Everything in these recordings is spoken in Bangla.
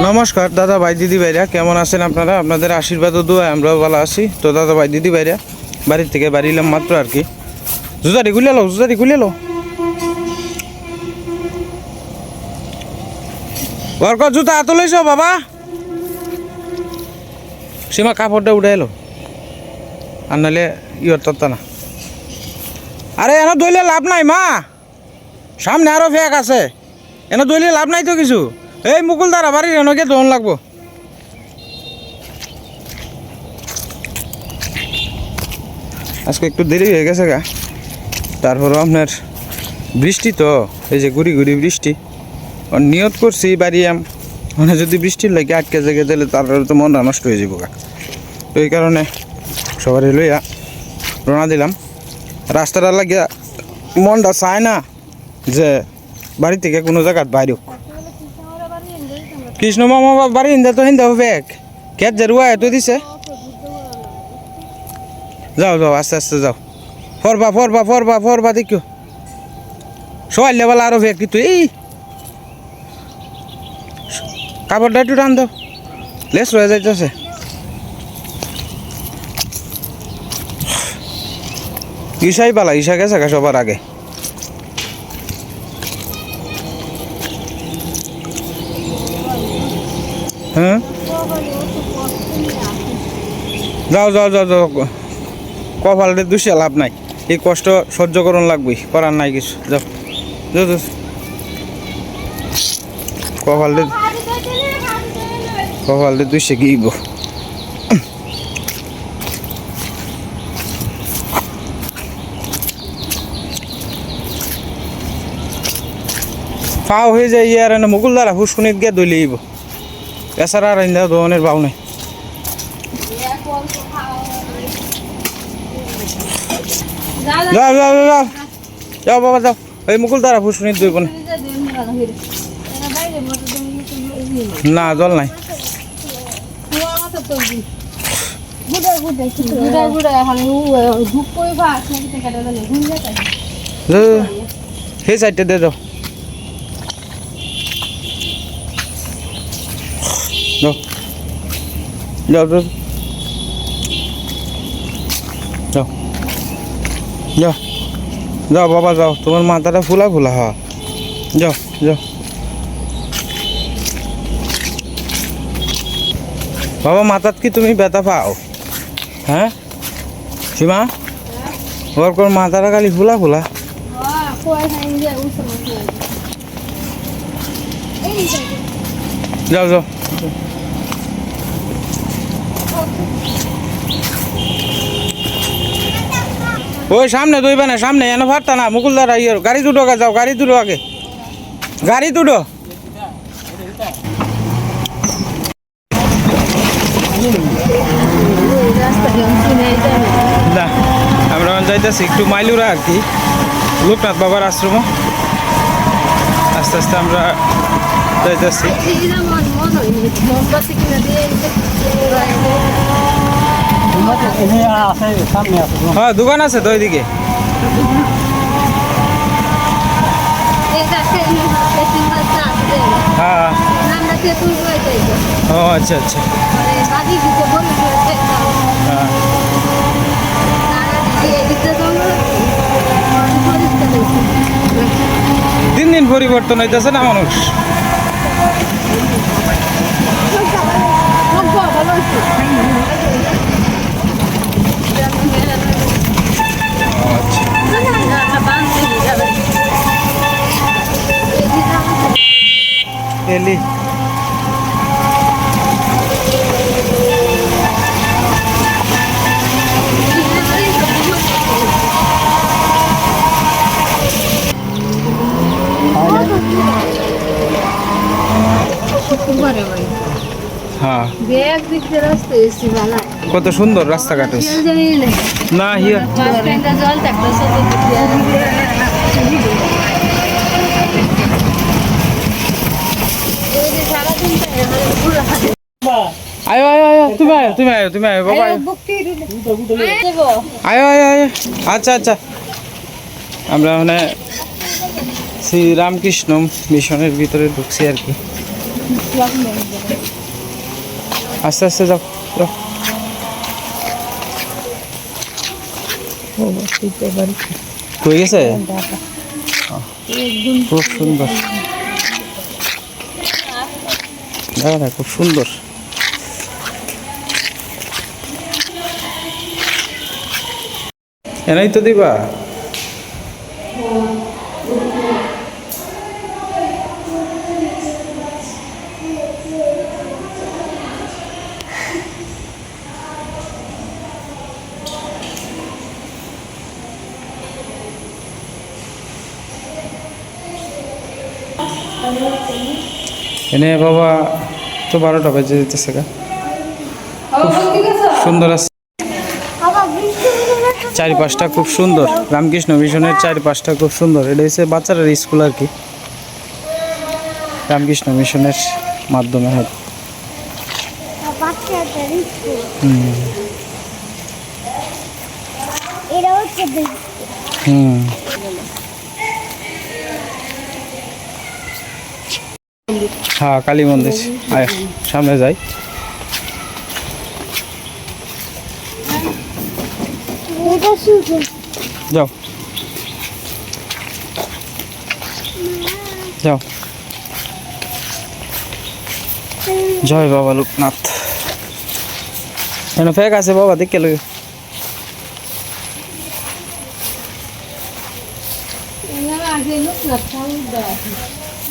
নমস্কার, দাদা ভাই, দিদি ভাইরা, কেমন আছেন আপনারা? আপনাদের আশীর্বাদ দোয়া আমরাও ভালো আছি। তো দাদা ভাই, দিদি ভাইরা, বাড়ির থেকে বাড়ি এলাম মাত্র আর কি। জুতারি খুলে লো জুতারি খুলে লো ওর কর, জুতা হাত লইছ বাবা। সীমা কাপড়টা উঠে এলো। আর নাহলে ইয়র তত্তা না। আরে, এনে দইলে লাভ নাই মা। সামনে আরও ফেক আছে। এনে দইলে লাভ নাই তো কিছু। এই মুকুল দ্বারা বাড়ির এনেকে দোন লাগবো। আজকে একটু দেরি হয়ে গেছে গা। তারপরও আপনার বৃষ্টি তো, এই যে গুড়ি গুড়ি বৃষ্টি। নিয়ত করছি বাড়ি আম মানে যদি বৃষ্টির লাগে আটকে জেগে দিলে তারপরে তো মনটা নষ্ট হয়ে যাব গা। তো এই কারণে সবারই লইয়া রওনা দিলাম। রাস্তাটা লাগিয়া মনটা চায় না যে বাড়ি থেকে কোনো জায়গার বাইরে হোক। কৃষ্ণ মামা বাড়ি হিন্দা তো হিন্দা হবে খেত যে রুয়া এত দিছে। যাও যাও, আস্তে আস্তে যাও। ফরবা ফরবা ফরবা ফরবা দেখিও সবাই লেবেল আরও ভেক কিন্তু, এই। কাপড়টা একটু টান দাও। লেস রয়ে যাইতেছে। ঈশাই পালা, ঈশা গেছে সবার আগে। যাও যাও যাও যাও। কপালটা দুষে লাভ নাই। এই কষ্ট সহ্য করুন লাগবে করার নাই কিছু। যাও যাও যাও। কপালটা কপালটা গিয়েব ফাও হয়ে যায়, ইয়ার মুকুল দ্বারা গিয়ে দলিব এছাড়া আর ইন্দা দোকানের বাউ নেই। যাও যাও যাও যাও। বাবা, যাও। এই মুকুল দ্বারা ফুসকুনিত দইব না না, জল নাই। সেই সাইডটা দিয়ে যাও। যাও যাও। যাও। যাও। যাও বাবা, যাও। তোমার মাথাটা ফুলা ফুলা হ্যাঁ। যাও যাও। বাবা, মাথাত কি তুমি ব্যথা পাও? হ্যাঁ? সীমা? ওর কোন মাথাটা খালি ফুলা ফুলা? যাও যাও। ওই সামনে দইবে না সামনে এনে ফারতা না মুকুলদার ইয়ে গাড়ি দুটো আগে যাও গাড়ি দুটো আগে। গাড়ি দুটো না আমরা যাইতেছি একটু মাইলুরা আর কি লোকনাথ বাবার আশ্রম। আস্তে আস্তে আমরা যাইতেছি। হ্যাঁ দোকান আছে তো ওইদিকে। হ্যাঁ। ও আচ্ছা আচ্ছা। হ্যাঁ। দিন দিন পরিবর্তন হইতেছে না মানুষ? এলি হ্যাঁ। এসছি বালা কত সুন্দর রাস্তাঘাট না। হিয়া। আয়ো আয়ো আয়ো তুমি আয়ো তুমি আয়ো তুমি আয়ো বাবা আয়ো। আয়ো আয়ো আচ্ছা আচ্ছা। আমরা মানে শ্রী রামকৃষ্ণ মিশনের ভিতরে ঢুকছি আর কি। আস্তে আস্তে যাও হয়ে গেছে? খুব সুন্দর। দাদা খুব সুন্দর। এনাই তো দিবা। এনে বাবা তো বারোটা বাজে যেতেছে গা। সুন্দর আছে। চারিপাশটা খুব সুন্দর। রামকৃষ্ণ মিশনের চারিপাশটা খুব সুন্দর। এটা হচ্ছে বাচ্চাদের স্কুল আর কি। রামকৃষ্ণ মিশনের মাধ্যমে হয়। হুম এটা হচ্ছে দেখ- হুম হ্যাঁ কালী মন্দির। আয়, সামনে যাই। যাও। যাও। জয় বাবা লোকনাথ। এখানে ফেক আছে বাবা, দেখে লগে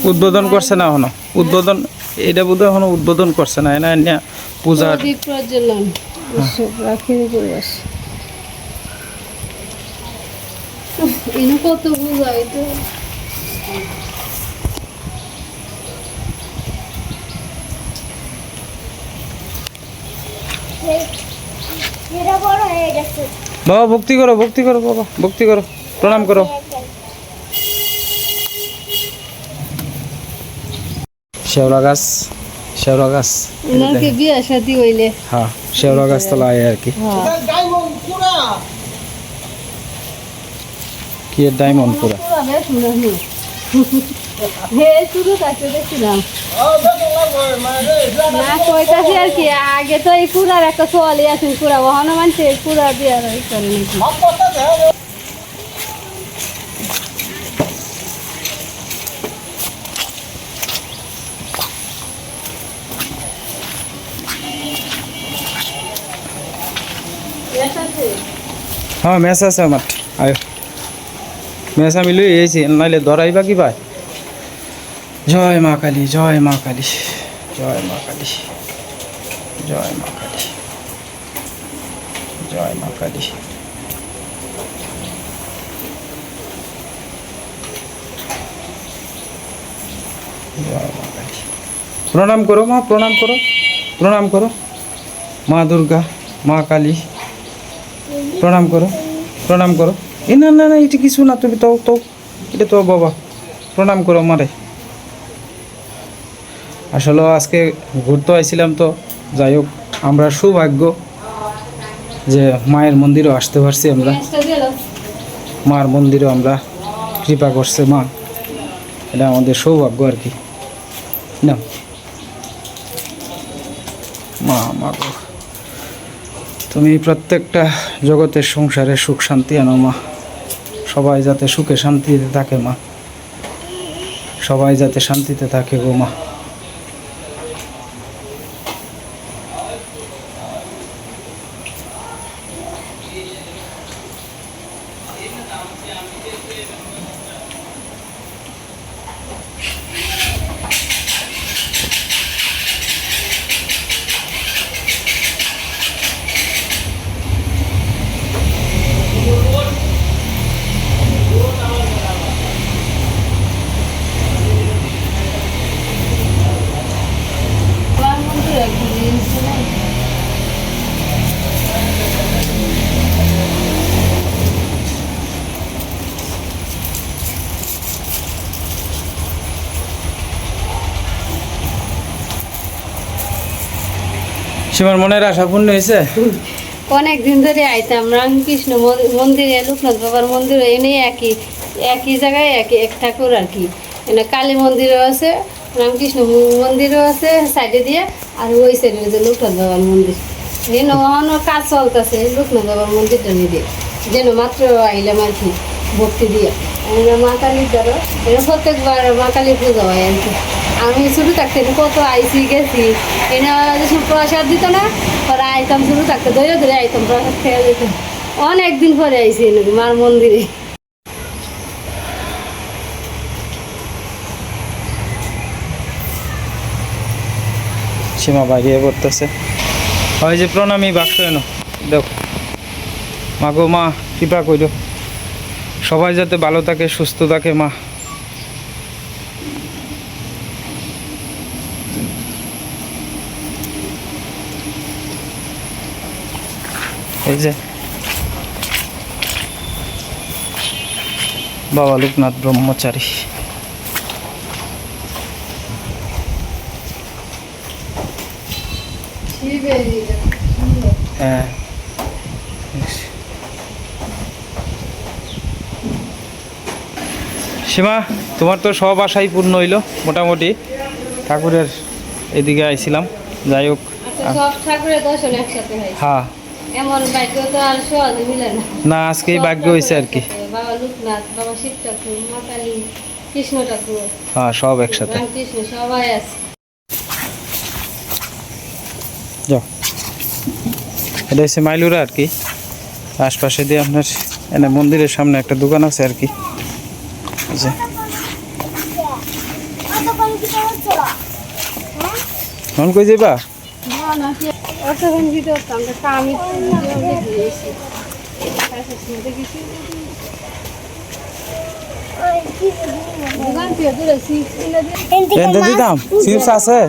উদ্বোধন করছে না এখনও? উদ্বোধন এটা বোধহয় এখনও উদ্বোধন করছে না এনা এনে পূজার কত এটা? হয়ে বাবা ভক্তি করো ভক্তি করো বাবা ভক্তি করো প্রণাম করো। শেওড়া গাছ শেওড়া গাছ। ওনাকে বিয়ে শাদি হইলে? হ্যাঁ শেওড়া গাছ তলা আয় আর কি। কি এর ডায়মন্ড পুরা? কি আগে তো এই পুরার একটা চলে আছে পুরা ওখানে মানছে পুরা দিয়ে আর ই করে নাকি হ্যাঁ মেস আছে আমার। আয়। মেস আমি লই এসেছি নাইলে ধরাইবা কি ভাই? জয় মা কালী, জয় মা কালী, জয় মা কালী, জয় মা কালী, জয় মা কালী। প্রণাম করো মা, প্রণাম করো প্রণাম করো। মা দুর্গা, মা কালী। প্রণাম করো প্রণাম করো। এ, না না না, এটা কিছু না, তুমি তো তো এটা তো বাবা, প্রণাম করো মারে আসলে আজকে ঘুরতে আইছিলাম তো, যাই হোক, আমরা সৌভাগ্য যে মায়ের মন্দিরও আসতে পারছি আমরা। মার মন্দিরও আমরা কৃপা করছে মা। এটা আমাদের সৌভাগ্য আর কি। না মা মা তুমি প্রত্যেকটা জগতের সংসারে সুখ, শান্তি আনো, মা। সবাই যাতে সুখে শান্তিতে থাকে, মা। সবাই যাতে শান্তিতে থাকে গো, মা আমার মন্দিরে একটু দিয়েছিলাম। সীমার মনের আশা পূর্ণ হয়েছে? অনেক দিন ধরে আইতাম, রামকৃষ্ণ মন- মন্দিরে, লোকনাথ বাবার মন্দিরে, এনে একই একই জায়গায় একই এক ঠাকুর আর কি। এনে কালী মন্দিরও আছে, রামকৃষ্ণ মন্দিরও আছে সাইডে দিয়ে, আর ওই সাইডে যে লোকনাথ বাবার মন্দির। এই নহানো কাজ চলতেছে, লোকনাথ বাবার মন্দিরটা নিয়ে। দিয়ে যেন মাত্র আইলাম আর কি, ভক্তি দিয়ে। মা কালীর দ্বারা প্রত্যেকবার মা কালী পুজো হয় আর কি। আমি শুরু থাকতে কত আইসি গেছি। এনা যখন প্রসাদ দিত না পরে আইতাম শুরু থাকতে ধরে ধরে আইতাম প্রসাদ খেয়ে যেত। অনেক দিন পরে আইসি নাকি মার মন্দিরে। সীমা বাইরে পড়তেছে। ওই যে প্রণামী বাক্স এনো, দেখ। মা গো মা, কৃপা কইর। সবাই যাতে ভালো থাকে, সুস্থ থাকে, মা। যে। বাবা লোকনাথ ব্রহ্মচারী। হ্যাঁ। সীমা তোমার তো সব আশাই পূর্ণ হইল মোটামুটি। ঠাকুরের এদিকে আইছিলাম যাই হোক হ্যাঁ। এমন ভাগ্য তো আর সহজে মিলে না। না আজকেই ভাগ্য হয়েছে আর কি। বাবা লোকনাথ বাবা শিব ঠাকুর মা কালী কৃষ্ণ ঠাকুর। হ্যাঁ সব একসাথে। রামকৃষ্ণ সবাই আছে। যাও। এটা হচ্ছে মাইলুরা আর কি। আশপাশে দিয়ে আপনার এনে মন্দিরের সামনে একটা দোকান আছে আর কি। এই যে। কই যাইবা? না না কি অতক্ষণ ভিডিও আমরা কামি দিয়েছি দোকান থেকে দূরে চিপস কিনে দিয়ে এনতে দিতাম চিপস আছে।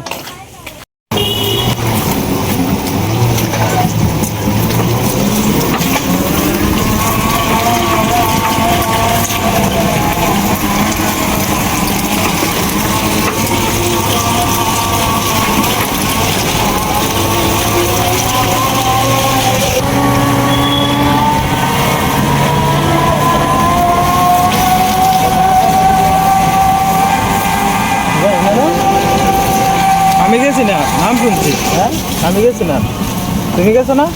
শুনছি হ্যাঁ আমি গেছি না। তুমি গেছো না?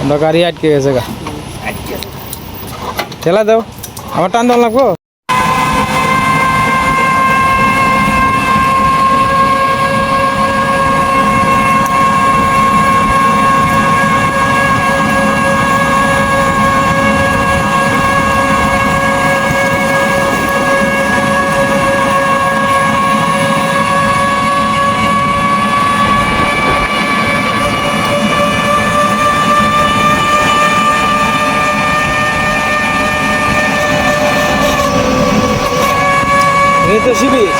আমরা গাড়ি আটকে গেছে গা। ঠেলা দাও। আমার টান দাও লাগবো? এই তো শিবির।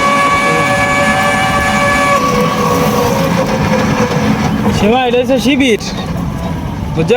সীমা এটা হচ্ছে শিবির। বুঝছ?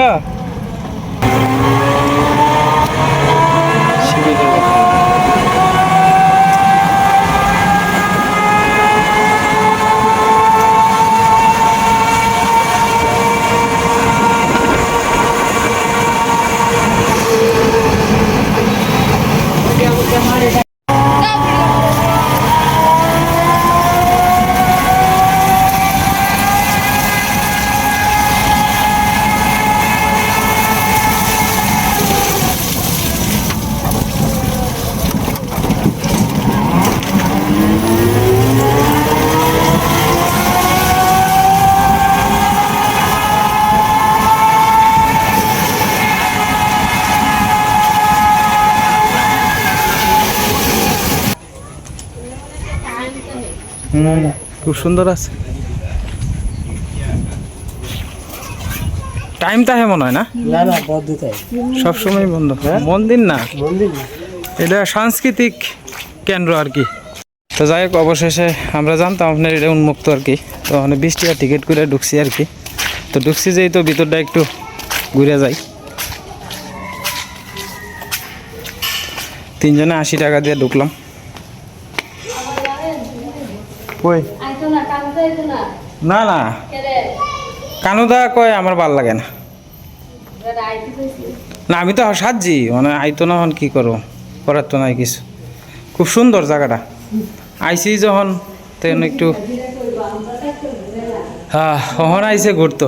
খুব সুন্দর আছে। টাইম তাহে মনে হয় না? সব সময় বন্ধ। হ্যাঁ? মন্দির না? এটা সাংস্কৃতিক কেন্দ্র আর কি। তো যাই হোক অবশেষে আমরা জানতাম আপনার এটা উন্মুক্ত আর কি। তো মানে বিশ টিকিট করে ঢুকছি আর কি। তো ঢুকছি যেই তো ভিতরটা একটু ঘুরে যাই। তিনজনে আশি টাকা দিয়ে ঢুকলাম। কই? না না। না না। কেরে? কানুদা কয় আমার ভালো লাগে না। না আমি তো সাজছি মানে আইতো না হন কি করব? করার তো নাই কিছু। খুব সুন্দর জায়গাটা। আইসি যখন তখন একটু হ্যাঁ কখন আইসে ঘুরতো।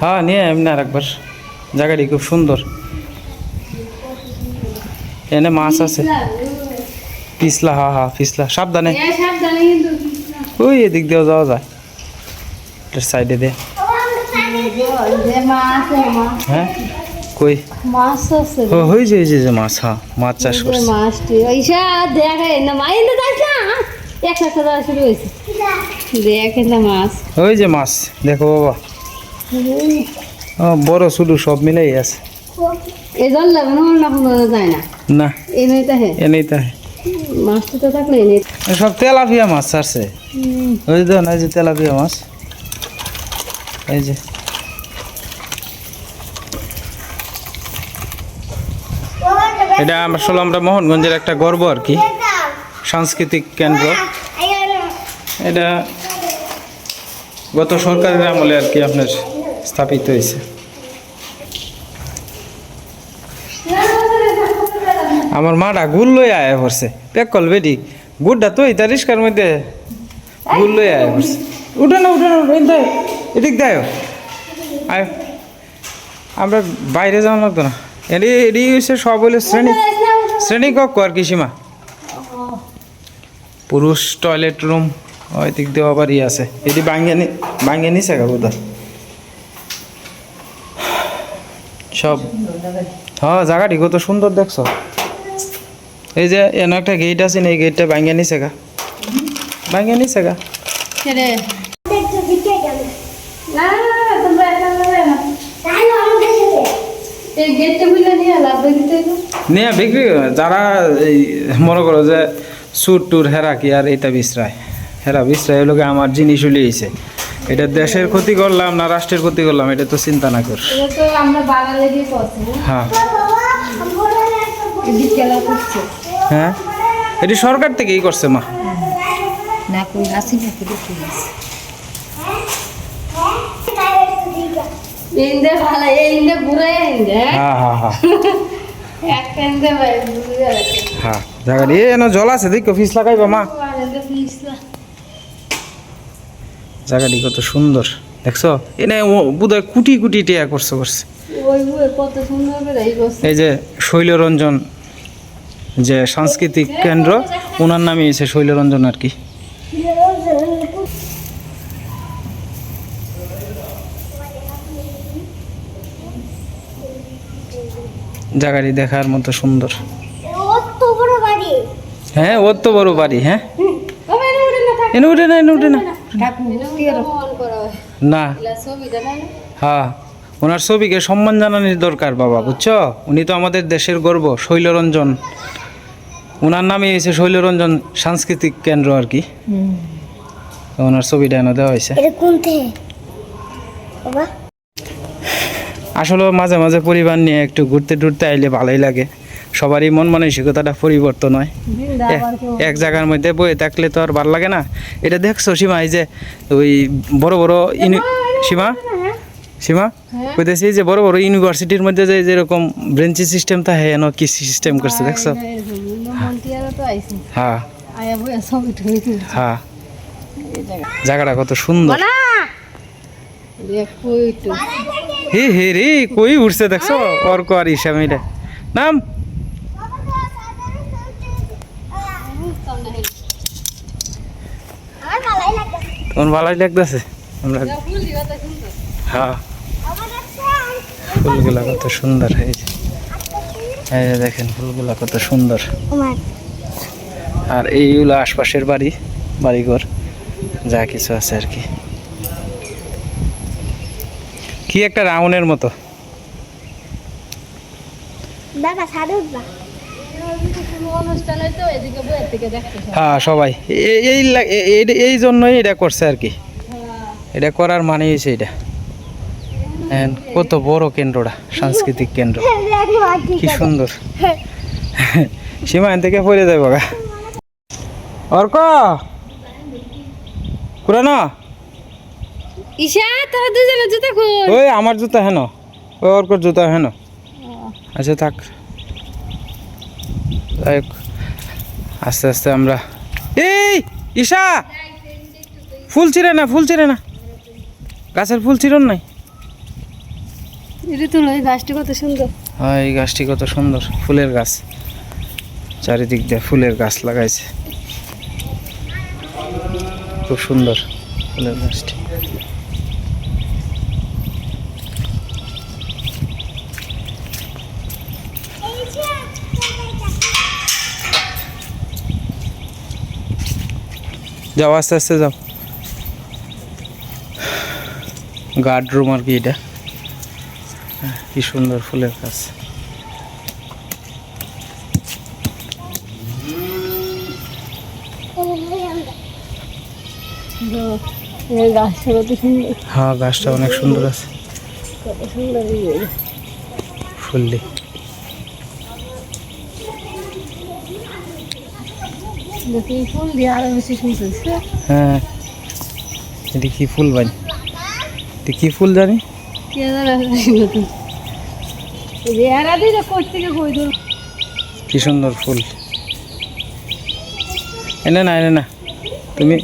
হ্যাঁ নিয়ে এমনি আর একবার জায়গাটি খুব সুন্দর। এনে মাছ আছে। পিছলা হা হা পিছলা সাবধানে। এ ওই এদিক দিয়েও যাওয়া যায়। এটার সাইডে দে। মা হ্যাঁ? কই? মাছ আছে। ও হয়েছে হয়েছে যে মাছ হ্যাঁ মাছ চাষ যে করছে। মাছটি ওইসা দেখে না মা ইন্দে যাস এক লাখ টাকা শুরু হয়েছে। দেখে না মাছ। ওই যে মাছ দেখো বাবা। বড় শুধু সব মিলাই আছে। এই জল লাগবে না না যায় না। না। এই নয় তাহে। এনেই তাই মাছটা তো থাকলে এই সব তেলাপিয়া মাছ ছাড়ছে। ওই যে না যে তেলাপিয়া মাছ। এই যে। এটা আমরা আসলে আমরা মোহনগঞ্জের একটা গর্ব আর কি। সাংস্কৃতিক কেন্দ্র। এটা গত সরকারের আমলে আর কি আপনার স্থাপিত হয়েছে। আমার মাটা গুল লই আয়া পড়ছে। পেক কল বেডি গুড়টা তো এটা রিস্কার মধ্যে গুল লই আয়া পড়ছে। উঠে না উঠে না না, এদিক দেয়। আয়। আমরা বাইরে যাওয়া লাগতো না। এডি এডি হচ্ছে সব হইল শ্রেণি শ্রেণি কক্ষ আর কি সীমা। পুরুষ টয়লেট রুম ওই দিক দিয়ে আবার ই আছে। এটি বাঙ্গিয়ে নিছে গা বোধ সব হ্যাঁ জায়গাটি কত সুন্দর দেখছ। এই যে এনে একটা গেট আছে না এই গেটটা ভাঙ্গিয়ে নিছে গা। ভাঙ্গিয়ে নিছে গা। নিয়ে বিক্রি যারা এই মনে করো যে সুর টুর হেরা কি আর এটা বিশ্রায়। হেরা বিশ্রায় লোকে আমার জিনিস উলিয়েছে এটা দেশের ক্ষতি করলাম না রাষ্ট্রের ক্ষতি করলাম এটা তো চিন্তা না কর। হ্যাঁ। হ্যাঁ? এটি সরকার থেকেই করছে মা। না কই হাসি না কি দেখি। ইন্দে ভালো ইন্দে বুড়ে ইন্দে হ্যাঁ? হ্যাঁ হ্যাঁ একটা ইন্দে ভাই হ্যাঁ জায়গাটি এ এনে জল আছে দেখো ফিস লাগাইবা মা। জায়গাটি কত সুন্দর দেখছ? এনে বোধহয় কুটি কুটি টিয়া করছে করছে। এই যে শৈলরঞ্জন যে সাংস্কৃতিক কেন্দ্র ওনার নামই হয়েছে শৈলরঞ্জন আর কি। জায়গাটি দেখার মতো সুন্দর। হ্যাঁ ওর তো বড় বাড়ি হ্যাঁ? এনে উঠে না, এনে উঠে না। না। হ্যাঁ ওনার ছবিকে সম্মান জানানোর দরকার বাবা, বুঝছ? উনি তো আমাদের দেশের গর্ব, শৈলরঞ্জন। ওনার নামে হয়েছে শৈলরঞ্জন সাংস্কৃতিক কেন্দ্র আর কি। ওনার ছবিটা এনে দেওয়া হয়েছে আসলে মাঝে মাঝে পরিবার নিয়ে একটু ঘুরতে টুরতে আইলে ভালোই লাগে। সবারই মন মানসিকতাটা পরিবর্তন হয়। এক- এক জায়গার মধ্যে বয়ে থাকলে তো আর ভালো লাগে না। এটা দেখছ সীমা এই যে ওই বড় বড় ইউনি সীমা? সীমা? কইতেছি যে বড় বড় ইউনিভার্সিটির মধ্যে যে যেরকম ব্রেঞ্চি সিস্টেম থাকে এন কি সিস্টেম করছে দেখছ? তো হ্যাঁ। হ্যাঁ। জায়গাটা। কত সুন্দর। হে হে রে কই উঠছে দেখছ? অর্ক আর ইসাম এটা নাম। আমার ভালোই তোমার ভালোই লাগতেছে আমরা হ্যাঁ। ফুলগুলা কত সুন্দর হয়েছে এই যে দেখেন ফুলগুলা কত সুন্দর। আর এইগুলো আশপাশের বাড়ি বাড়িঘর যা কিছু আছে আর কি। কি একটা রাউন্ডের মতো। হ্যাঁ সবাই। এই এই জন্যই এটা করছে আর কি। এটা করার মানে হয়েছে এটা। এখন কত বড় কেন্দ্রটা সাংস্কৃতিক কেন্দ্র। মাটি কি সুন্দর। সীমা থেকে পড়ে যাবে গা অর্ক তোরা দুজনে জুতা ওই আমার জুতা হেন ওই অর্কর জুতা হেন। আচ্ছা থাক। যাই আস্তে আস্তে আমরা এই ঈশা! ফুল ছিঁড়ে না ফুল ছিঁড়ে না। গাছের ফুল ছিঁড়ন নাই। এটা তো গাছটি কত সুন্দর। হ্যাঁ এই গাছটি কত সুন্দর, ফুলের গাছ। চারিদিক দিয়ে ফুলের গাছ লাগাইছে। খুব সুন্দর ফুলের গাছটি। যাও, আস্তে আস্তে যাও। গার্ড রুম আর কি এটা? কি সুন্দর ফুলের গাছ। হ্যাঁ গাছটা অনেক সুন্দর আছে। ফুললি। ফুল হ্যাঁ এটি কি ফুল বানি কি ফুল জানি? কে সুন্দর ফুল। এনে না এনে না। তুমি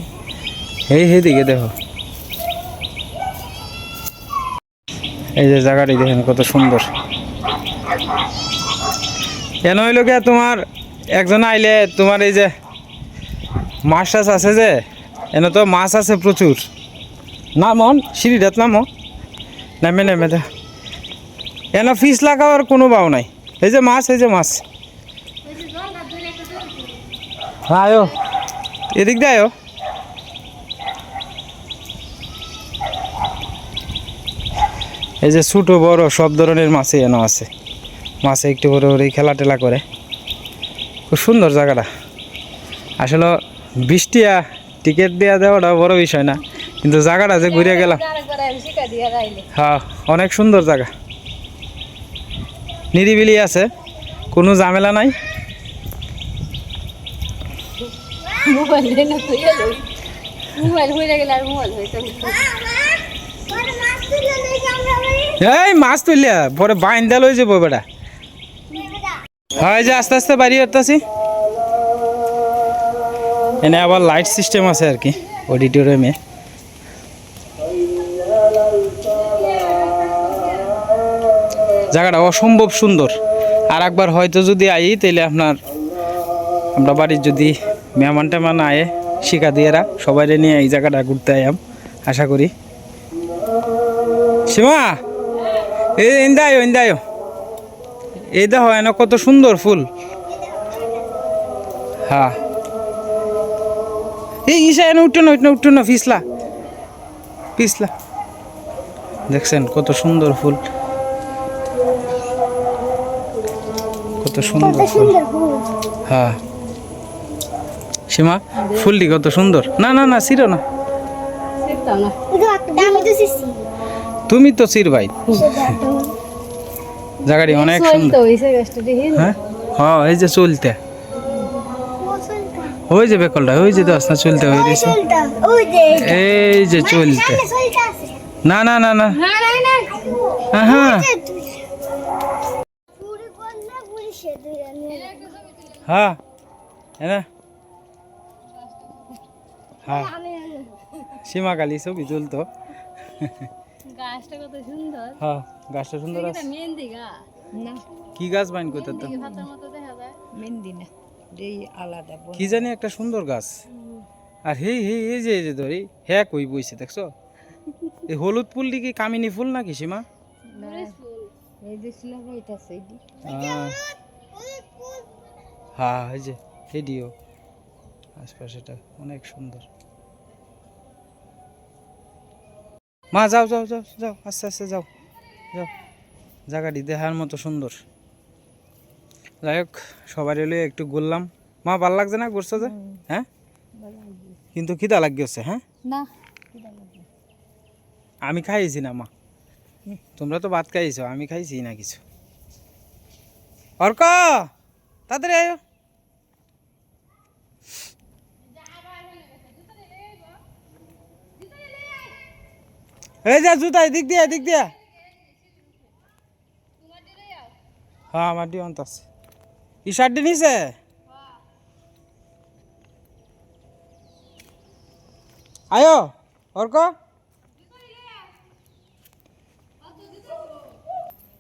এই হে দিকে দেখো। এই যে জায়গাটি দেখেন, কত সুন্দর। কেন হইল কে তোমার? একজন আইলে তোমার এই যে মাছ টাছ আছে যে, এনে তো মাছ আছে প্রচুর। নামন সিঁড়িটাত নামো নামে, নেমে দে। এনে ফিস লাগাবার কোনো বাও নাই? এই যে মাছ, এই যে মাছ। আয়ো, এদিক দিয়ে এই যে ছোটো, বড়, সব ধরনের মাছই এনে আছে। মাছে একটু বড় বড় খেলা টেলা করে। খুব সুন্দর জায়গাটা। আসলে বৃষ্টিয়া টিকিট দেওয়া দেওয়াটা বড় বিষয় না। কিন্তু জায়গাটা যে ঘুরে গেলাম। হ্যাঁ অনেক সুন্দর জায়গা। নিরিবিলি আছে কোনো ঝামেলা নাই। এই মাছ তুললে পরে বাইন হয়ে যাব বেটা। হয় যে আস্তে আস্তে বাড়ি আসতেছি এনে আবার লাইট সিস্টেম আছে আর কি অডিটোরিয়ামে জায়গাটা অসম্ভব সুন্দর। আর একবার হয়তো যদি আই তাহলে আপনার আমরা বাড়ির যদি মেহমান টেমান আয়ে শিখা দিয়েরা সবাই নিয়ে এই জায়গাটা ঘুরতে আয়াম, আশা করি। সীমা! এই ইন্দায়ো ইন্দায়ো। এই দেখো, এনে কত সুন্দর ফুল। হ্যাঁ এই ইসা, এনে উঠো না উঠো না উঠো না পিছলা পিছলা দেখছেন কত সুন্দর ফুল। কত সুন্দর হ্যাঁ। সীমা ফুলটি কত সুন্দর। না না না ছিল না। তুমি তো চির ভাই জায়গাটি অনেক সুন্দর। হইছে গাছটা দেখি। হ্যাঁ? হ্যাঁ এই যে চলতে। ওই যে বেকলটা ওই যে দশ না চলতে হয়ে গেছে এই যে চলতে। না না না না। হ্যাঁ পুরি বললে পুরি সেদ্ধ হ্যাঁ হ্যাঁ হ্যাঁ। সীমা কালী ছবি চলতো গাছটা কত সুন্দর। হ্যাঁ গাছটা সুন্দর আছে। মেহেন্দি গাছ না। কি গাছ বাইন করতে তো? মেহেন্দি না এই আলাদা কি জানি একটা সুন্দর গাছ। আর হে হে এই যে এই যে ধরি হ্যাঁ কই বইছে দেখছ? এই হলুদ ফুলটি কি কামিনী ফুল নাকি সীমা? এই যে হইতাছে এই হ্যাঁ এই যে এডিও আশপাশেটা অনেক সুন্দর। মা যাও যাও যাও যাও আস্তে আস্তে যাও যাও। জায়গাটি দেখার মতো সুন্দর। যাই হোক সবাই এলে একটু ঘুরলাম। মা ভালো লাগছে না ঘুরছো যে? হ্যাঁ? কিন্তু খিদা লাগিয়েছে হ্যাঁ? না আমি খাইছি না মা। তোমরা তো ভাত খাইছো আমি খাইছি না কিছু। অর্ক তাড়াতাড়ি আয়ো। এই যা জুতা এদিক দিয়া এদিক দিয়া হ্যাঁ আমার ডিওন্ত আছে ই শার্টটি নিছে আয়ো অর্ক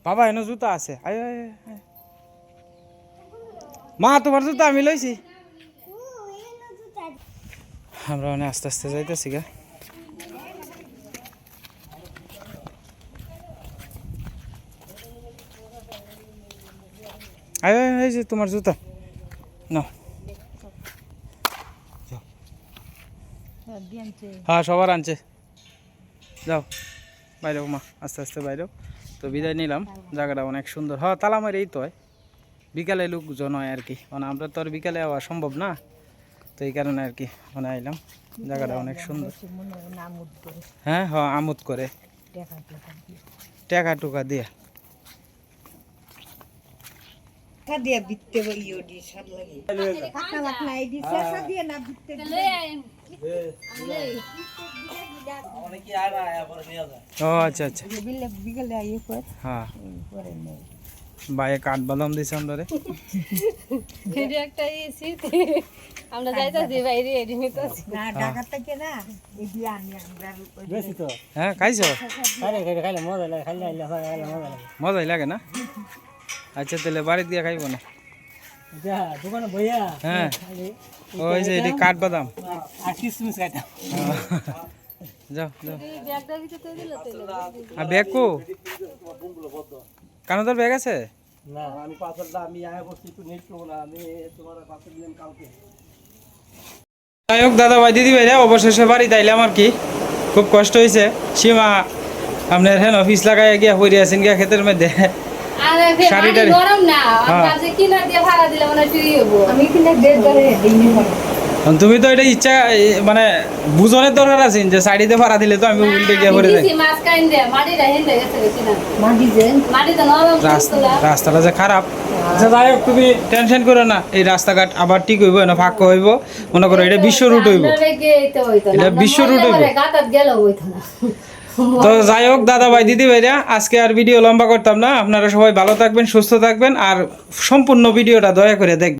বাবা এনে জুতা আছে আয়ো আয়ো, আয়ো। মা তোমার জুতা আমি লইছি আমরা মানে আস্তে আস্তে যাইতেছি গা এই যে তোমার জুতা। নাও। হ্যাঁ সবার আনছে। যাও। বাইরেও মা আস্তে আস্তে বাইরেও তো বিদায় নিলাম। জায়গাটা অনেক সুন্দর। হ্যাঁ তালা মারি এই তো বিকালে লোকজন হয় আর কি। মানে আমরা তো আর বিকালে আওয়া সম্ভব না। তো এই কারণে আর কি মানে আইলাম। জায়গাটা অনেক সুন্দর। হ্যাঁ হ্যাঁ আমোদ করে। টাকা টুকা দিয়ে। দিয়ে বিত্তে ইয়ে দিয়ে সার লাগে। পাকা লাখ নাই দি শেষা দিয়ে না বিত্তে আচ্ছা আচ্ছা। হ্যাঁ। বাইরে কাঠ বাদাম দিছে আমরা একটা আমরা যাইতাছি বাইরে এডি নিতাছি না ঢাকা থেকে না এই দিয়ে আমরা বেশি তো। হ্যাঁ খাইছো? খাইলে মজা লাগে খাইলে মজা লাগে। মজাই লাগে না? আচ্ছা তাহলে বাড়ি দিয়ে খাইব না। যা দোকানে বইয়া। হ্যাঁ। ওই যে এটি কাঠ বাদাম। আর কিসমিস খাইতাম। যাও যাও। ব্যাগটা ভিতরে দিল তেলে আর ব্যাগ কো? কানাদার ব্যাগ আছে? না আমি পাথর আমি আয়া বসছি একটু নেট না আমি তোমার পাথর দিলাম কালকে। যাই হোক দাদা ভাই দিদি ভাইরা অবশেষে বাড়ি তাইলাম আর কি। খুব কষ্ট হয়েছে সীমা আপনার হ্যাঁ অফিস লাগাই গিয়া পড়ে আছেন গিয়া ক্ষেতের মধ্যে। হ্যাঁ। দিয়ে তুমি তো এটা ইচ্ছা মানে বুঝনের দরকার আছে যে সাইডে ভাড়া দিলে তো আমি উল্টে গিয়া পড়ে যাই। দিছি মাছ কাইন দে মাটি রাহেন দে গেছে কিনা। মাটি যে মাটি তো নরম রাস্তা তুলা। রাস্তাটা যে খারাপ। আচ্ছা যাই হোক তুমি টেনশন করো না। এই রাস্তাঘাট আবার ঠিক হইব না ফাঁক হইব। মনে করো এটা বিশ্ব রুট হইব। এটা বিশ্ব route হইবো। তো যাই হোক দাদা ভাই দিদি ভাইরা আজকে আর ভিডিও লম্বা করতাম না। আপনারা সবাই ভালো থাকবেন, সুস্থ থাকবেন, আর সম্পূর্ণ ভিডিওটা দয়া করে দেখবেন।